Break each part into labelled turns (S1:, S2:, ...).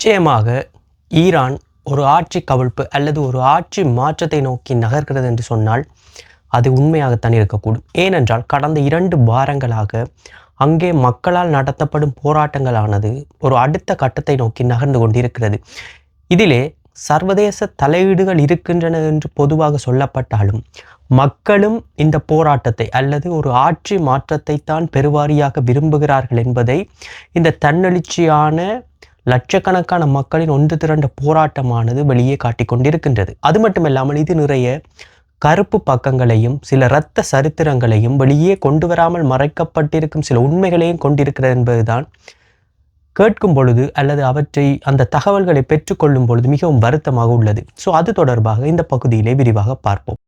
S1: நிச்சயமாக ஈரான் ஒரு ஆட்சி கவிழ்ப்பு அல்லது ஒரு ஆட்சி மாற்றத்தை நோக்கி நகர்கிறது என்று சொன்னால் அது உண்மையாகத்தான் இருக்கக்கூடும். ஏனென்றால் கடந்த இரண்டு வாரங்களாக அங்கே மக்களால் நடத்தப்படும் போராட்டங்களானது ஒரு அடுத்த கட்டத்தை நோக்கி நகர்ந்து கொண்டிருக்கிறது. இதிலே சர்வதேச தலையீடுகள் இருக்கின்றன என்று பொதுவாக சொல்லப்பட்டாலும் மக்களும் இந்த போராட்டத்தை அல்லது ஒரு ஆட்சி மாற்றத்தை தான் பெருவாரியாக விரும்புகிறார்கள் என்பதை இந்த தன்னெழுச்சியான லட்சக்கணக்கான மக்களின் ஒன்று திரண்ட போராட்டமானது வெளியே காட்டிக் கொண்டிருக்கின்றது. அது மட்டுமில்லாமல் இது நிறைய கருப்பு பக்கங்களையும் சில இரத்த சரித்திரங்களையும் வெளியே கொண்டு வராமல் மறைக்கப்பட்டிருக்கும் சில உண்மைகளையும் கொண்டிருக்கிறது என்பதுதான் கேட்கும் பொழுது அல்லது அவற்றை அந்த தகவல்களை பெற்றுக்கொள்ளும் பொழுது மிகவும் வருத்தமாக உள்ளது. ஸோ அது தொடர்பாக இந்த பகுதியிலே விரிவாக பார்ப்போம்.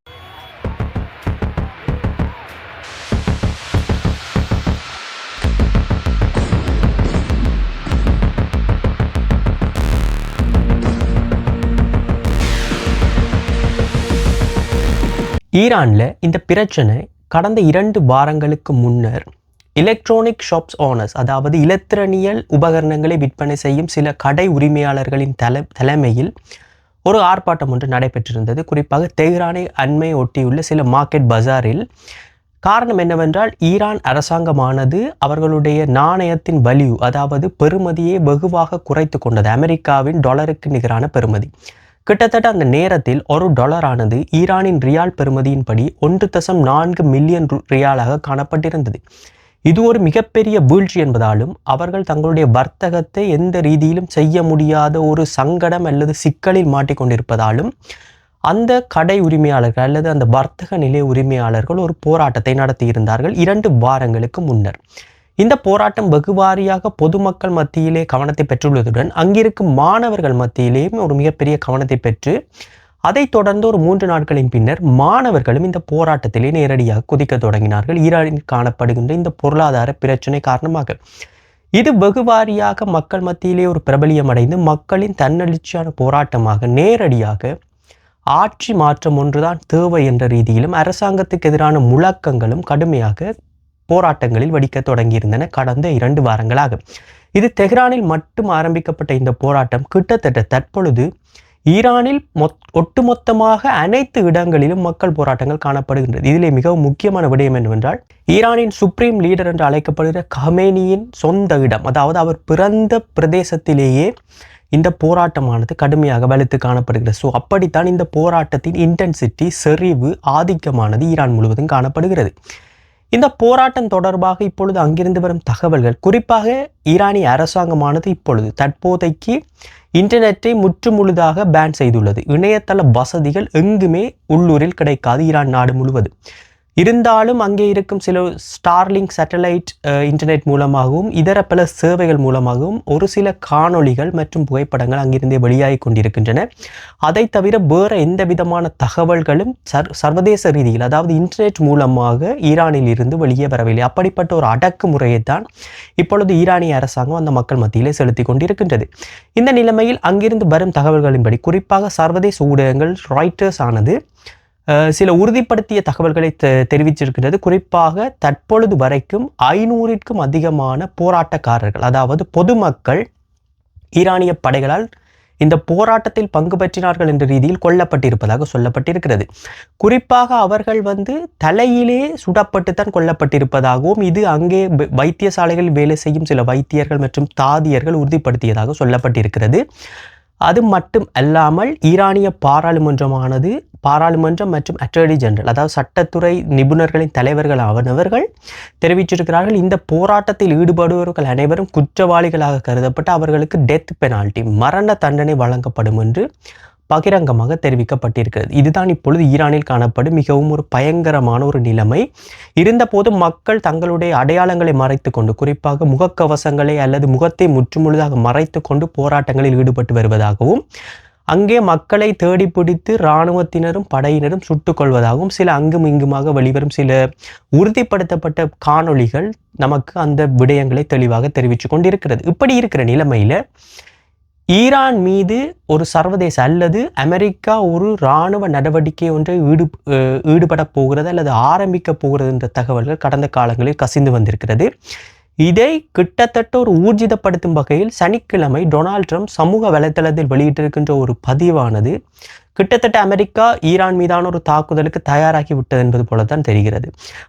S1: ஈரானில் இந்த பிரச்சனை கடந்த இரண்டு வாரங்களுக்கு முன்னர் எலக்ட்ரானிக் ஷாப்ஸ் ஓனர்ஸ் அதாவது இலத்திரனியல் உபகரணங்களை விற்பனை செய்யும் சில கடை உரிமையாளர்களின் தலை தலைமையில் ஒரு ஆர்ப்பாட்டம் ஒன்று நடைபெற்றிருந்தது. குறிப்பாக தெஹ்ரானை அண்மை ஒட்டியுள்ள சில மார்க்கெட் பஜாரில் காரணம் என்னவென்றால் ஈரான் அரசாங்கமானது அவர்களுடைய நாணயத்தின் வலிவு அதாவது பெறுமதியை வெகுவாக குறைத்து கொண்டது. அமெரிக்காவின் டாலருக்கு நிகரான பெறுமதி. கிட்டத்தட்ட அந்த நேரத்தில் ஒரு டாலரானது ஈரானின் ரியால் பெறுமதியின்படி ஒன்று தசம் நான்கு மில்லியன் ரியாலாக காணப்பட்டிருந்தது. இது ஒரு மிகப்பெரிய வீழ்ச்சி என்பதாலும் அவர்கள் தங்களுடைய வர்த்தகத்தை எந்த ரீதியிலும் செய்ய முடியாத ஒரு சங்கடம் அல்லது சிக்கலில் மாட்டிக்கொண்டிருப்பதாலும் அந்த கடை உரிமையாளர்கள் அல்லது அந்த வர்த்தக நிலைய உரிமையாளர்கள் ஒரு போராட்டத்தை நடத்தியிருந்தார்கள் இரண்டு வாரங்களுக்கு முன்னர். இந்த போராட்டம் வெகுவாரியாக பொதுமக்கள் மத்தியிலே கவனத்தை பெற்றுள்ளதுடன் அங்கிருக்கும் மாணவர்கள் மத்தியிலேயும் ஒரு மிகப்பெரிய கவனத்தை பெற்று அதைத் தொடர்ந்து ஒரு மூன்று நாட்களின் பின்னர் மாணவர்களும் இந்த போராட்டத்திலே நேரடியாக குதிக்க தொடங்கினார்கள். ஈரானில் காணப்படுகின்ற இந்த பொருளாதார பிரச்சனை காரணமாக. இது வெகுவாரியாக மக்கள் மத்தியிலே ஒரு பிரபலியமடைந்து மக்களின் தன்னெழுச்சியான போராட்டமாக நேரடியாக ஆட்சி மாற்றம் ஒன்றுதான் தேவை என்ற ரீதியிலும் அரசாங்கத்துக்கு எதிரான முழக்கங்களும் கடுமையாக போராட்டங்களில் வடிக்க தொடங்கியிருந்தன கடந்த இரண்டு வாரங்களாக. இது தெஹ்ரானில் மட்டும் ஆரம்பிக்கப்பட்ட இந்த போராட்டம் கிட்டத்தட்ட தற்பொழுது ஈரானில் மொத் ஒட்டுமொத்தமாக அனைத்து இடங்களிலும் மக்கள் போராட்டங்கள் காணப்படுகின்றது. இதிலே மிகவும் முக்கியமான விடயம் என்னவென்றால் ஈரானின் சுப்ரீம் லீடர் என்று அழைக்கப்படுகிற கமேனியின் சொந்த இடம் அதாவது அவர் பிறந்த பிரதேசத்திலேயே இந்த போராட்டமானது கடுமையாக வலுத்து காணப்படுகிறது. ஸோ அப்படித்தான் இந்த போராட்டத்தின் இன்டென்சிட்டி செறிவு ஆதிக்கமானது ஈரான் முழுவதும் காணப்படுகிறது. இந்த போராட்டம் தொடர்பாக இப்பொழுது அங்கிருந்து வரும் தகவல்கள் குறிப்பாக ஈரானிய அரசாங்கமானது இப்பொழுது தற்போதைக்கு இன்டர்நெட்டை முற்றுமுழுதாக பேன் செய்துள்ளது. இணையதள வசதிகள் எங்குமே உள்ளூரில் கிடைக்காது ஈரான் நாடு முழுவதும். இருந்தாலும் அங்கே இருக்கும் சில ஸ்டார்லிங்க் சேட்டலைட் இன்டர்நெட் மூலமாகவும் இதர பல சேவைகள் மூலமாகவும் ஒரு சில காணொளிகள் மற்றும் புகைப்படங்கள் அங்கிருந்தே வெளியாகி கொண்டிருக்கின்றன. அதை தவிர வேறு எந்த விதமான தகவல்களும் சர் சர்வதேச ரீதியில் அதாவது இன்டர்நெட் மூலமாக ஈரானில் இருந்து வெளியே வரவில்லை. அப்படிப்பட்ட ஒரு அடக்குமுறையை தான் இப்பொழுது ஈரானிய அரசாங்கம் அந்த மக்கள் மத்தியிலே செலுத்தி கொண்டிருக்கின்றது. இந்த நிலைமையில் அங்கிருந்து வரும் தகவல்களின்படி குறிப்பாக சர்வதேச ஊடகங்கள் ராய்ட்டர்ஸ் ஆனது சில உறுதிப்படுத்திய தகவல்களை தெ- தெரிவிச்சிருக்கிறது. குறிப்பாக தற்பொழுது வரைக்கும் ஐநூறிற்கும் அதிகமான போராட்டக்காரர்கள் அதாவது பொதுமக்கள் ஈரானிய படைகளால் இந்த போராட்டத்தில் பங்கு பெற்றினார்கள் என்ற ரீதியில் கொல்லப்பட்டிருப்பதாக சொல்லப்பட்டிருக்கிறது. குறிப்பாக அவர்கள் வந்து தலையிலே சுடப்பட்டு தான் கொல்லப்பட்டிருப்பதாகவும் இது அங்கே வைத்தியசாலைகளில் வேலை செய்யும் சில வைத்தியர்கள் மற்றும் தாதியர்கள் உறுதிப்படுத்தியதாக சொல்லப்பட்டிருக்கிறது. அது மட்டும் அல்லாமல் ஈரானிய பாராளுமன்றமானது பாராளுமன்றம் மற்றும் அட்டர்னி ஜெனரல் அதாவது சட்டத்துறை நிபுணர்களின் தலைவர்கள் ஆவனவர்கள் தெரிவிச்சிருக்கிறார்கள் இந்த போராட்டத்தில் ஈடுபடுபவர்கள் அனைவரும் குற்றவாளிகளாக கருதப்பட்டு அவர்களுக்கு டெத் பெனால்டி மரண தண்டனை வழங்கப்படும் என்று பகிரங்கமாக தெரிவிக்கப்பட்டிருக்கிறது இதுதான் இப்பொழுது ஈரானில் காணப்படும் மிகவும் ஒரு பயங்கரமான ஒரு நிலைமை. இருந்தபோதும் மக்கள் தங்களுடைய அடையாளங்களை மறைத்து கொண்டு குறிப்பாக முகக்கவசங்களை அல்லது முகத்தை முற்றுமுழுதாக மறைத்து கொண்டு போராட்டங்களில் ஈடுபட்டு வருவதாகவும் அங்கே மக்களை தேடி பிடித்து இராணுவத்தினரும் படையினரும் சுட்டுக்கொள்வதாகவும் சில அங்கும் இங்குமாக வெளிவரும் சில உறுதிப்படுத்தப்பட்ட காணொளிகள் நமக்கு அந்த விடயங்களை தெளிவாக தெரிவித்து கொண்டிருக்கிறது. இப்படி இருக்கிற நிலைமையில் ஈரான் மீது ஒரு சர்வதேச அல்லது அமெரிக்கா ஒரு இராணுவ நடவடிக்கை ஒன்றை ஈடு ஈடுபட போகிறது அல்லது ஆரம்பிக்க போகிறது என்ற தகவல்கள் கடந்த காலங்களில் கசிந்து வந்திருக்கிறது. இதை கிட்டத்தட்ட ஒரு ஊர்ஜிதப்படுத்தும் வகையில் சனிக்கிழமை டொனால்ட் ட்ரம்ப் சமூக வலைத்தளத்தில் வெளியிட்டிருக்கின்ற ஒரு பதிவானது கிட்டத்தட்ட அமெரிக்கா ஈரான் மீதான ஒரு தாக்குதலுக்கு தயாராகி விட்டது என்பது போலத்தான் தெரிகிறது.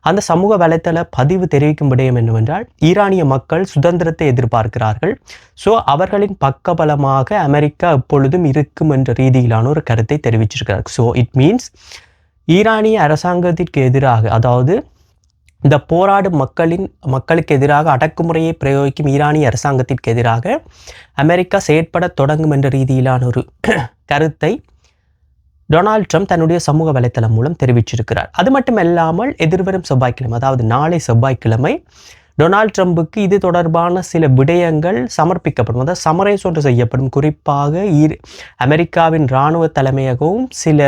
S1: அந்த சமூக வலைத்தள பதிவு தெரிவிக்கும் விடயம் என்னவென்றால் ஈரானிய மக்கள் சுதந்திரத்தை எதிர்பார்க்கிறார்கள். ஸோ அவர்களின் பக்கபலமாக அமெரிக்கா எப்பொழுதும் இருக்கும் என்ற ரீதியிலான ஒரு கருத்தை தெரிவிச்சிருக்கிறார். ஸோ இட் மீன்ஸ் ஈரானிய அரசாங்கத்திற்கு எதிராக அதாவது இந்த போராடும் மக்களின் மக்களுக்கு எதிராக அடக்குமுறையை பிரயோகிக்கும் ஈரானிய அரசாங்கத்திற்கு எதிராக அமெரிக்கா செயற்பட தொடங்கும் என்ற ரீதியிலான ஒரு கருத்தை டொனால்ட் ட்ரம்ப் தன்னுடைய சமூக வலைத்தளம் மூலம் தெரிவிச்சிருக்கிறார். அது மட்டுமல்லாமல் எதிர்வரும் செவ்வாய்க்கிழமை அதாவது நாளை செவ்வாய்க்கிழமை டொனால்ட் ட்ரம்புக்கு இது தொடர்பான சில விடயங்கள் சமர்ப்பிக்கப்படும். அதாவது சமரேஸ் ஒன்று செய்யப்படும். குறிப்பாக ஈர் அமெரிக்காவின் இராணுவ தலைமையகமும் சில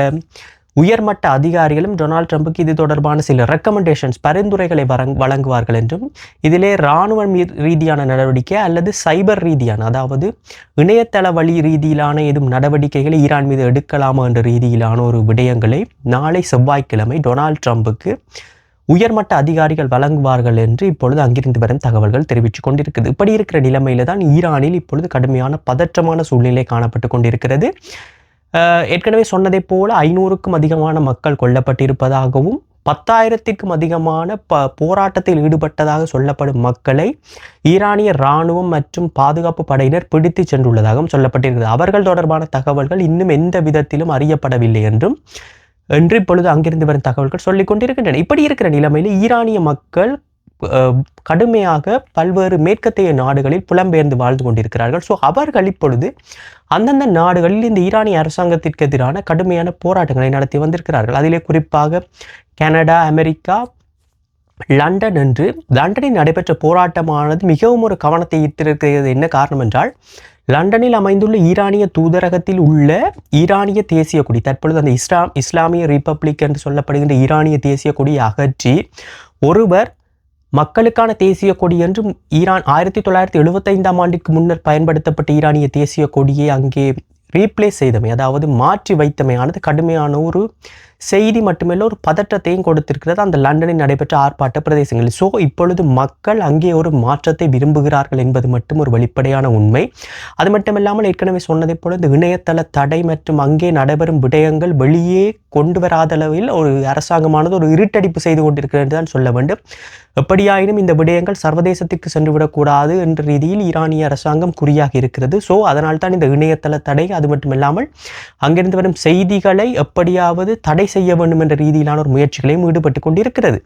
S1: உயர்மட்ட அதிகாரிகளும் டொனால்ட் ட்ரம்புக்கு இது தொடர்பான சில ரெக்கமெண்டேஷன்ஸ் பரிந்துரைகளை வழங்குவார்கள் என்றும் இதிலே இராணுவ ரீதியான நடவடிக்கை அல்லது சைபர் ரீதியான அதாவது இணையதள வழி ரீதியிலான எதுவும் நடவடிக்கைகளை ஈரான் மீது எடுக்கலாமா என்ற ரீதியிலான ஒரு விடயங்களை நாளை செவ்வாய்க்கிழமை டொனால்ட் ட்ரம்புக்கு உயர்மட்ட அதிகாரிகள் வழங்குவார்கள் என்று இப்பொழுது அங்கிருந்து வரும் தகவல்கள் தெரிவித்துக் கொண்டிருக்குது. இப்படி இருக்கிற நிலைமையில தான் ஈரானில் இப்பொழுது கடுமையான பதற்றமான சூழ்நிலை காணப்பட்டு கொண்டிருக்கிறது. ஏற்கனவே சொன்னதைப் போல ஐநூறுக்கும் அதிகமான மக்கள் கொல்லப்பட்டிருப்பதாகவும் பத்தாயிரத்திற்கும் அதிகமான ப போராட்டத்தில் ஈடுபட்டதாக சொல்லப்படும் மக்களை ஈரானிய இராணுவம் மற்றும் பாதுகாப்பு படையினர் பிடித்து சென்றுள்ளதாகவும் சொல்லப்பட்டிருக்கிறது. அவர்கள் தொடர்பான தகவல்கள் இன்னும் எந்த விதத்திலும் அறியப்படவில்லை என்றும் என்று இப்பொழுது அங்கிருந்து வரும் தகவல்கள் சொல்லிக் கொண்டிருக்கின்றன. இப்படி இருக்கிற நிலைமையில் ஈரானிய மக்கள் கடுமையாக பல்வேறு மேற்கத்தைய நாடுகளில் புலம்பெயர்ந்து வாழ்ந்து கொண்டிருக்கிறார்கள். ஸோ அவர்கள் இப்பொழுது அந்தந்த நாடுகளில் இந்த ஈரானிய அரசாங்கத்திற்கு எதிரான கடுமையான போராட்டங்களை நடத்தி வந்திருக்கிறார்கள். அதிலே குறிப்பாக கனடா அமெரிக்கா லண்டன் என்று லண்டனில் நடைபெற்ற போராட்டமானது மிகவும் ஒரு கவனத்தை ஈர்த்திருக்கிறது. என்ன காரணம் என்றால் லண்டனில் அமைந்துள்ள ஈரானிய தூதரகத்தில் உள்ள ஈரானிய தேசிய கொடி தற்பொழுது அந்த இஸ்லாம் இஸ்லாமிய ரிப்பப்ளிக் என்று சொல்லப்படுகின்ற ஈரானிய தேசிய கொடியை அகற்றி ஒருவர் மக்களுக்கான தேசிய கொடி என்றும் ஈரான் ஆயிரத்தி தொள்ளாயிரத்தி எழுபத்தைந்தாம் ஆண்டுக்கு முன்னர் பயன்படுத்தப்பட்ட ஈரானிய தேசிய கொடியை அங்கே ரீப்ளேஸ் செய்தமை அதாவது மாற்றி வைத்தமையானது கடுமையான ஒரு செய்தி மட்டுமல்ல ஒரு பதற்றத்தையும் கொடுத்திருக்கிறது அந்த லண்டனில் நடைபெற்ற ஆர்ப்பாட்ட பிரதேசங்களில். ஸோ இப்பொழுது மக்கள் அங்கே ஒரு மாற்றத்தை விரும்புகிறார்கள் என்பது மட்டும் ஒரு வெளிப்படையான உண்மை. அது மட்டுமில்லாமல் ஏற்கனவே சொன்னதைப் போல இந்த இணையதள தடை மற்றும் அங்கே நடைபெறும் விடயங்கள் வெளியே கொண்டு வராத அளவில் ஒரு அரசாங்கமானது ஒரு இருட்டடிப்பு செய்து கொண்டிருக்கிறது தான் சொல்ல வேண்டும். எப்படியாயினும் இந்த விடயங்கள் சர்வதேசத்திற்கு சென்றுவிடக்கூடாது என்ற ரீதியில் ஈரானிய அரசாங்கம் குறியாக இருக்கிறது. ஸோ அதனால் தான் இந்த இணையதள தடை. அது மட்டுமில்லாமல் அங்கிருந்து வரும் செய்திகளை எப்படியாவது தடை செய்ய வேண்டும் என்ற ரீதியிலான ஒரு முயற்சிகளையும் ஈடுபட்டு கொண்டிருக்கிறது.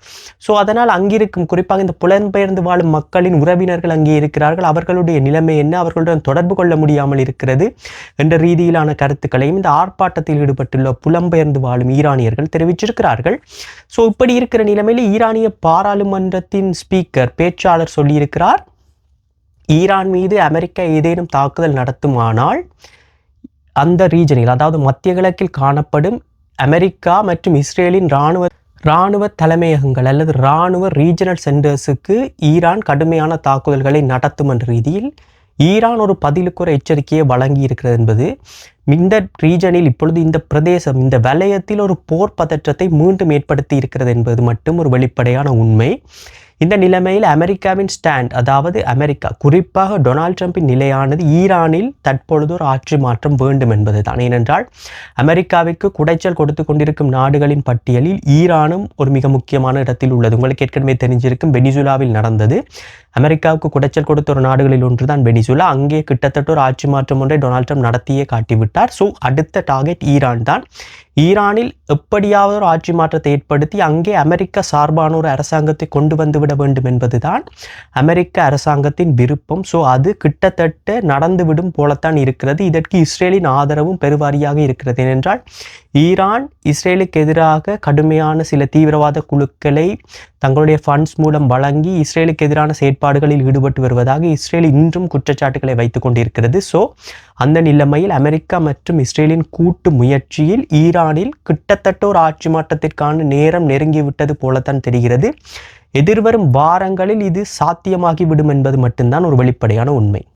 S1: ஸோ அதனால் அங்கிருக்கும் குறிப்பாக இந்த புலம்பெயர்ந்து வாழும் மக்களின் உறவினர்கள் அங்கே இருக்கிறார்கள். அவர்களுடைய நிலைமை என்ன? அவர்களுடன் தொடர்பு கொள்ள முடியாமல் இருக்கிறது என்ற ரீதியிலான கருத்துக்களையும் இந்த ஆர்ப்பாட்டத்தில் ஈடுபட்டுள்ள புலம்பெயர்ந்து வாழும் ஈரானியர்கள் தெரிவிச்சிருக்கிறார்கள். ஸோ இப்படி இருக்கிற நிலைமையில் ஈரானிய பாராளுமன்றத்தின் ஸ்பீக்கர் பேச்சாளர் சொல்லியிருக்கிறார் ஈரான் மீது அமெரிக்கா ஏதேனும் தாக்குதல் நடத்துமானால் அந்த ரீஜனில் அதாவது மத்திய கிழக்கில் காணப்படும் அமெரிக்கா மற்றும் இஸ்ரேலின் இராணுவ இராணுவ தலைமையகங்கள் அல்லது இராணுவ ரீஜனல் சென்டர்ஸுக்கு ஈரான் கடுமையான தாக்குதல்களை நடத்தும் என்ற ரீதியில் ஈரான் ஒரு பதிலுக்கு ஒரு எச்சரிக்கையை வழங்கி இருக்கிறது என்பது இந்த ரீஜனில் இப்பொழுது இந்த பிரதேசம் இந்த வலயத்தில் ஒரு போர் பதற்றத்தை மீண்டும் ஏற்படுத்தி இருக்கிறது என்பது மட்டும் ஒரு வெளிப்படையான உண்மை. இந்த நிலைமையில் அமெரிக்காவின் ஸ்டாண்ட் அதாவது அமெரிக்கா குறிப்பாக டொனால்ட் ட்ரம்பின் நிலையானது ஈரானில் தற்பொழுது ஒரு ஆட்சி மாற்றம் வேண்டும் என்பது தான் ஏனென்றால் அமெரிக்காவிற்கு குடைச்சல் கொடுத்து கொண்டிருக்கும் நாடுகளின் பட்டியலில் ஈரானும் ஒரு மிக முக்கியமான இடத்தில் உள்ளது. உங்களுக்கு ஏற்கனவே தெரிஞ்சிருக்கும் வெனிசுலாவில் நடந்தது. அமெரிக்காவுக்கு குடைச்சல் கொடுத்த ஒரு நாடுகளில் ஒன்றுதான் வெனிசுலா. அங்கே கிட்டத்தட்ட ஒரு ஆட்சி மாற்றம் ஒன்றை டொனால்ட் ட்ரம்ப் நடத்தியே காட்டிவிட்டார். ஸோ அடுத்த டார்கெட் ஈரான் தான். ஈரானில் எப்படியாவது ஒரு ஆட்சி மாற்றத்தை ஏற்படுத்தி அங்கே அமெரிக்கா சார்பான ஒரு அரசாங்கத்தை கொண்டு வந்து விட வேண்டும் என்பதுதான் அமெரிக்க அரசாங்கத்தின் விருப்பம். ஸோ அது கிட்டத்தட்ட நடந்துவிடும் போலத்தான் இருக்கிறது. இதற்கு இஸ்ரேலின் ஆதரவும் பெருவாரியாக இருக்கிறது. ஏனென்றால் ஈரான் இஸ்ரேலுக்கு எதிராக கடுமையான சில தீவிரவாத குழுக்களை தங்களுடைய ஃபண்ட்ஸ் மூலம் வழங்கி இஸ்ரேலுக்கு எதிரான செயற்பாடுகளில் ஈடுபட்டு வருவதாக இஸ்ரேல் இன்றும் குற்றச்சாட்டுகளை வைத்துக் கொண்டிருக்கிறது. ஸோ அந்த நிலைமையில் அமெரிக்கா மற்றும் இஸ்ரேலின் கூட்டு முயற்சியில் ஈரானில் கிட்டத்தட்ட ஒரு ஆட்சி மாற்றத்திற்கான நேரம் நெருங்கிவிட்டது போலத்தான் தெரிகிறது. எதிர்வரும் வாரங்களில் இது சாத்தியமாகிவிடும் என்பது மட்டும்தான் ஒரு வெளிப்படையான உண்மை.